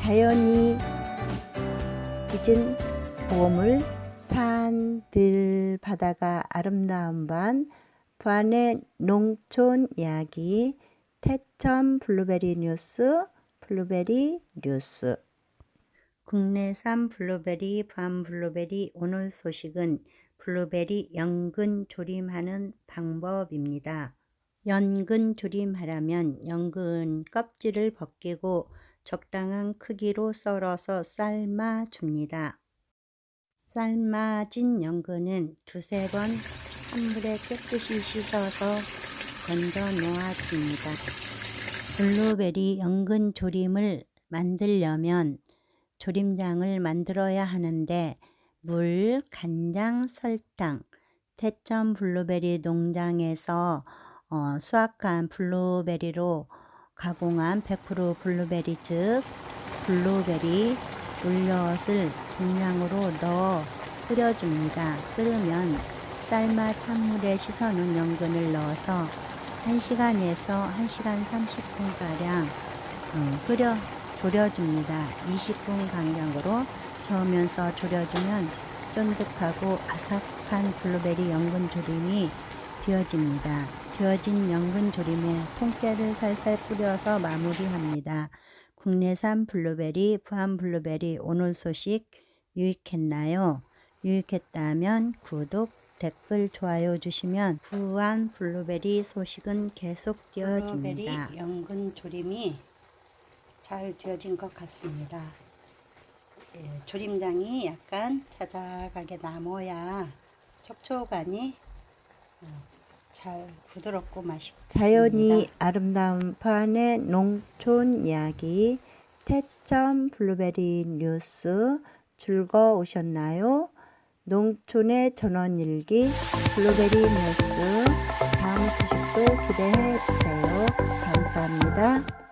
자연이 빚은 보물 산들 바다가 아름다운 반 부안의 농촌 이야기 태천 블루베리 뉴스 블루베리 뉴스 국내산 블루베리 부안 블루베리 오늘 소식은 블루베리 연근 조림하는 방법입니다. 연근 조림하려면 연근 껍질을 벗기고 적당한 크기로 썰어서 삶아 줍니다. 삶아진 연근은 두세 번 찬물에 깨끗이 씻어서 건져 놓아 줍니다. 블루베리 연근 조림을 만들려면 조림장을 만들어야 하는데 물, 간장, 설탕, 태천 블루베리 농장에서 어, 수확한 블루베리로 가공한 100% 블루베리 즉 블루베리 물엿을 분량으로 넣어 끓여줍니다. 끓으면 삶아 찬물에 씻어놓은 연근을 넣어서 1시간에서 1시간 30분가량 어, 끓여 졸여줍니다. 20분 간격으로 저으면서 졸여주면 쫀득하고 아삭한 블루베리 연근 조림이 되어집니다. 되어진 연근 조림에 통깨를 살살 뿌려서 마무리합니다. 국내산 블루베리, 부안 블루베리 오늘 소식 유익했나요? 유익했다면 구독, 댓글, 좋아요 주시면 부안 블루베리 소식은 계속 되어집니다. 블루베리 연근 조림이 잘 되어진 것 같습니다. 예, 조림장이 약간 자작하게 남아야 촉촉하니 어, 잘 부드럽고 맛있습니다. 자연이 아름다운 판의 농촌 이야기 태점 블루베리 뉴스 즐거우셨나요? 농촌의 전원일기 블루베리 뉴스 다음 소식도 기대해 주세요. 감사합니다.